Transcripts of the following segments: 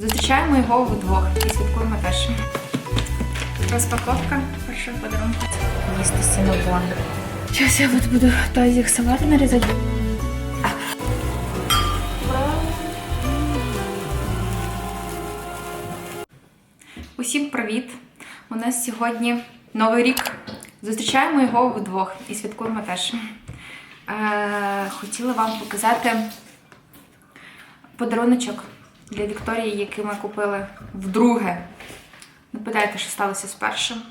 Зустрічаємо його вдвох і святкуємо теж. Розпаковка першого подарунку. Їсти сінобон. Зараз я от буду тазик салату нарізати. Усім привіт! У нас сьогодні новий рік. Зустрічаємо його вдвох і святкуємо теж. Е, хотіла вам показати подаруночок для Вікторії, який ми купили вдруге. Не питайте, що сталося з першим.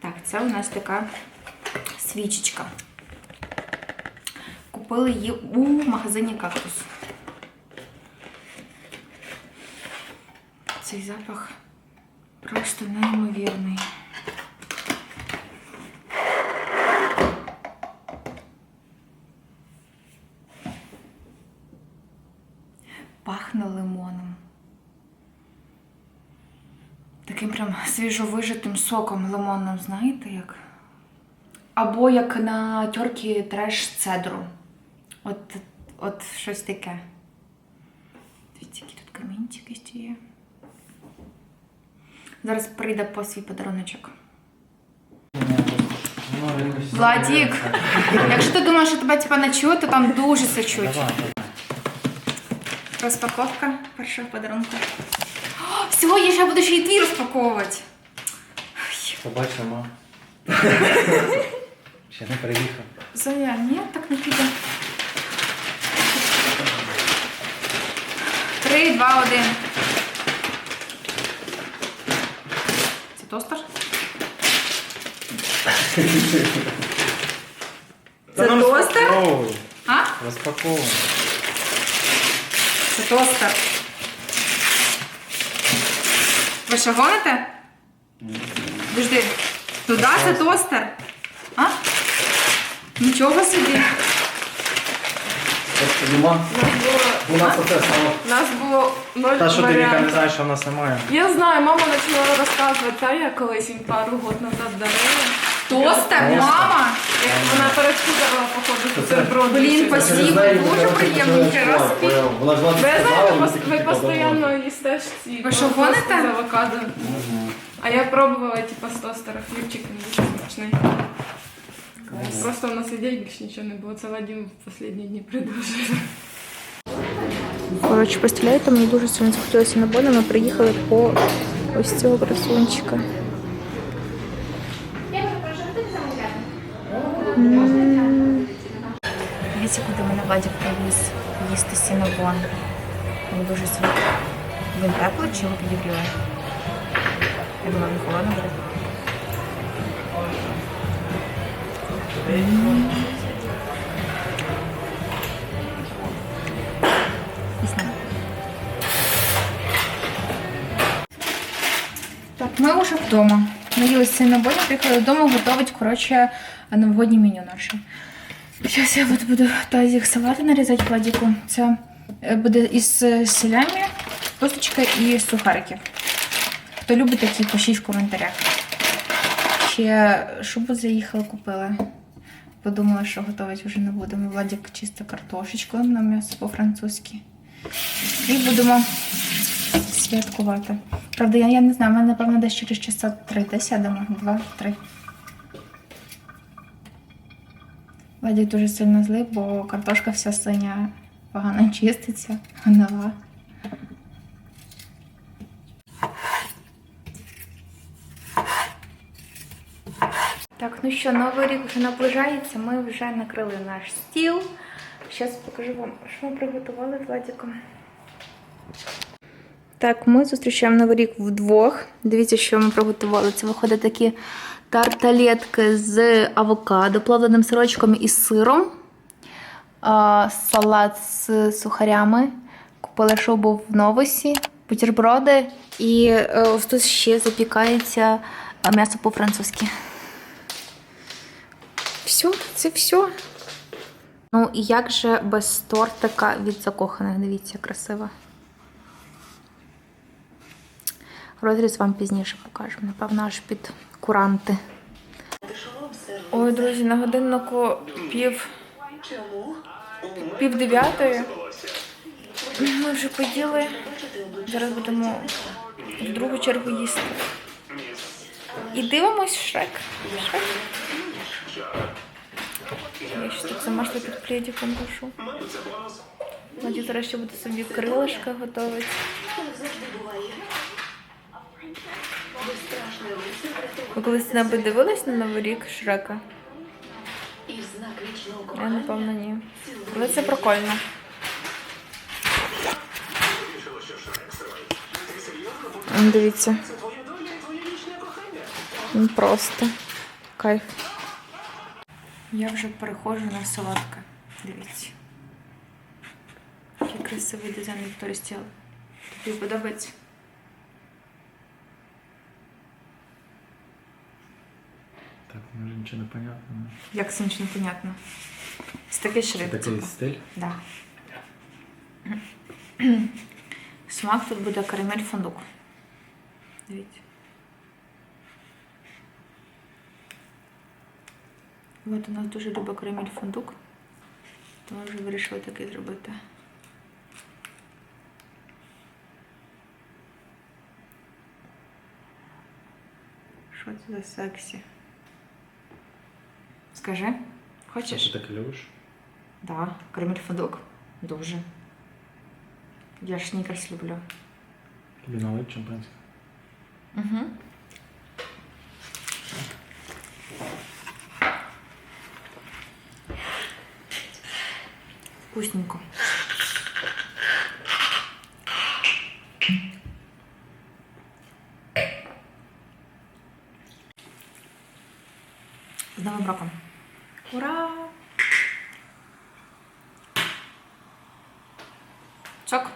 Так, це у нас така свічечка. Купили її у магазині кактус. Цей запах просто неймовірний. Пахне лимоном. Таким прям свіжовижитим соком лимонним, знаєте як? Або як на тьоркі треш цедру. От, от щось таке. Дивіться, які тут камінчики є. Зараз прийде по свій подаруночок. Владік, якщо ти думаєш, що тебе типа не чують, то там дуже це чуть. Розпаковка першого подарунку. О, Сьогодні ж я буду ще й твій розпаковувати. Побачимо. Ще не приїхав. Зоя, ні, так не піде. Три, два, один. Це тостер? Це тостер? розпаковуй. А? Розпаковуй. Це тостер. Ви що гоните? Дожди. Туди це тостер. А? Нічого собі. Нема? У нас оце саме. нас було ноль Та що ти Віка не варіантів. знаєш, що в нас немає. Я знаю, мама почала розказувати, та я колись їм пару год назад дарила. Тостер, мама! Як вона перепутала, походу, Це- бутерброд. Блін, спасибо, дуже приємно. Собі. Вона ж вам знаєте, сказала, пос- ви постійно їсте ж ці Ви що, тости гоните? з авокадо. А я пробувала, типа, з тостера хлібчик, він дуже смачний. Просто у нас ідей більше нічого не було. Це Вадим в останні дні придумав. Коротше, представляєте, мені дуже сильно захотілося на бони. Ми приїхали по ось цього красунчика. Дивіться, куди мене Владик привіз їсти сінобон. Він дуже смачний. Він теплий чи його підігріває? Я думаю, він холодно буде. Так, ми вже вдома. Наїлися сінобоні, приїхали додому готувати, коротше, новогоднє меню наше. Зараз я от буду тазик салату нарізати Владіку. Це е, буде із е, селями, косточка і сухарики. Хто любить такі, пишіть в коментарях. Ще шубу заїхала, купила. Подумала, що готувати вже не будемо. Владик чисто картошечку на м'ясо по-французьки. І будемо святкувати. Правда, я, я не знаю, ми, напевно, десь через часа три де сядемо. Два-три. Владик дуже сильно злий, бо картошка вся синя погано чиститься, нова. Так, ну що, новий рік вже наближається. Ми вже накрили наш стіл. Зараз покажу вам, що ми приготували з Владиком. Так, ми зустрічаємо новий рік вдвох. Дивіться, що ми приготували. Це виходить такі тарталетки з авокадо, плавленим сирочком і сиром. А, салат з сухарями. Купили шубу в новосі, бутерброди. І е, ось тут ще запікається е, м'ясо по-французьки. Все, це все. Ну, і як же без тортика від закоханих? Дивіться, красиво. Розріз вам пізніше покажу. Напевно, аж під куранти. Ой, друзі, на годиннику пів, пів дев'ятої. Ми вже поїли. Зараз будемо в другу чергу їсти. І дивимось Шрек. Шрек. Я ще так сама що під пледиком пишу. Надя зараз ще буде собі крилишка готувати. Ви колись небудь дивились на Новий рік Шрека? Я напевно ні. Але це прикольно. Дивіться. Просто кайф. Я вже переходжу на солодке. Дивіться. Який красивий дизайн Вікторії Стіл. Тобі подобається? Так, може нічого не понятно. Як це нічого не понятно? Це такий шрифт. Такий типу. стиль. Да. Смак тут буде карамель фундук. Дивіться. От у нас дуже любить карамель фундук. Тому вже вирішила такий зробити. Що це за сексі? Скажи, хочеш? Ти так любиш? Да, карамель фундук. Дуже. Я ж снікерс люблю. Тобі налить шампанське. Угу. Вкусненько. З Новим роком. Ура! Сок.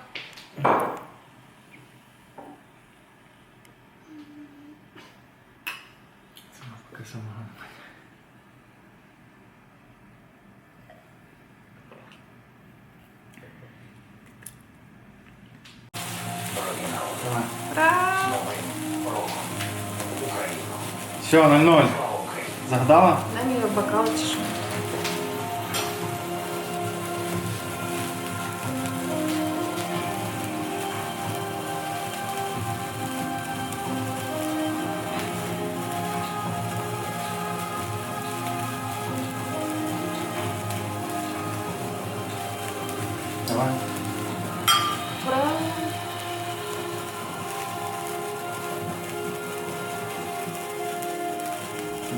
Це поки самого. Давай. Все, 0-0. Загадала? Дай мені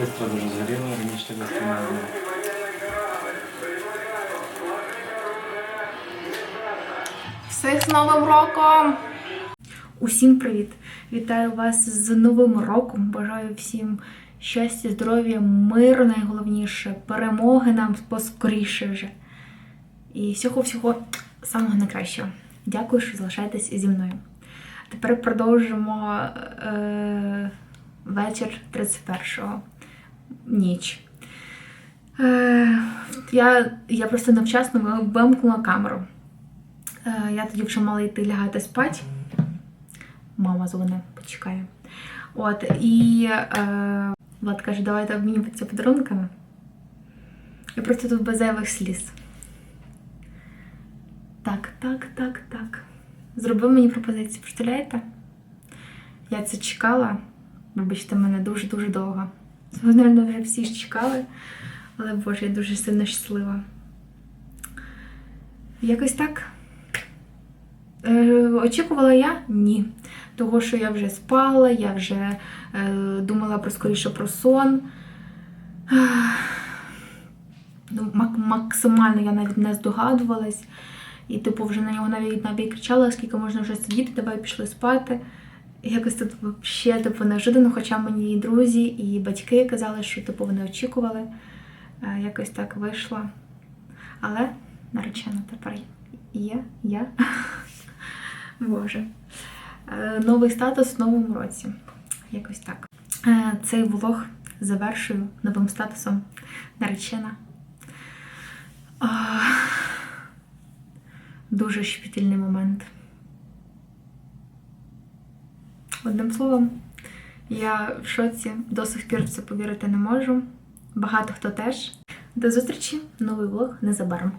Быстро раніше так быстро не було. Всіх з Новим роком! Усім привіт! Вітаю вас з Новим роком! Бажаю всім щастя, здоров'я, миру найголовніше, перемоги нам поскоріше вже. І всього-всього самого найкращого. Дякую, що залишаєтесь зі мною. Тепер продовжимо е, вечір 31-го. Ніч. Е, я, я просто невчасно вимкнула камеру. Е, Я тоді вже мала йти лягати спати. Мама дзвонить, почекаю. От, і е, Влад каже, давайте обмінюватися подарунками. І просто тут без сліз. Так, так, так, так. Зробив мені пропозицію, представляєте? Я це чекала. Вибачте, мене дуже-дуже довго. Звичайно, вже всі ж чекали. Але Боже, я дуже сильно щаслива. Якось так. Е, очікувала я? Ні. Того, що я вже спала, я вже е, думала про скоріше про сон. Ну, максимально я навіть не здогадувалась. І, типу, вже на нього навіть навіть кричала, скільки можна вже сидіти, давай пішли спати. Якось тут взагалі типу, неожиданно, хоча мені і друзі, і батьки казали, що типу, вони очікували. Е, якось так вийшло. Але наречена тепер є я. Боже. Е, Новий статус в новому році. Якось так. Е, Цей влог завершую новим статусом наречена. Дуже щепетільний момент. Одним словом, я в шоці, до сих пір в це повірити не можу. Багато хто теж. До зустрічі, новий влог незабаром.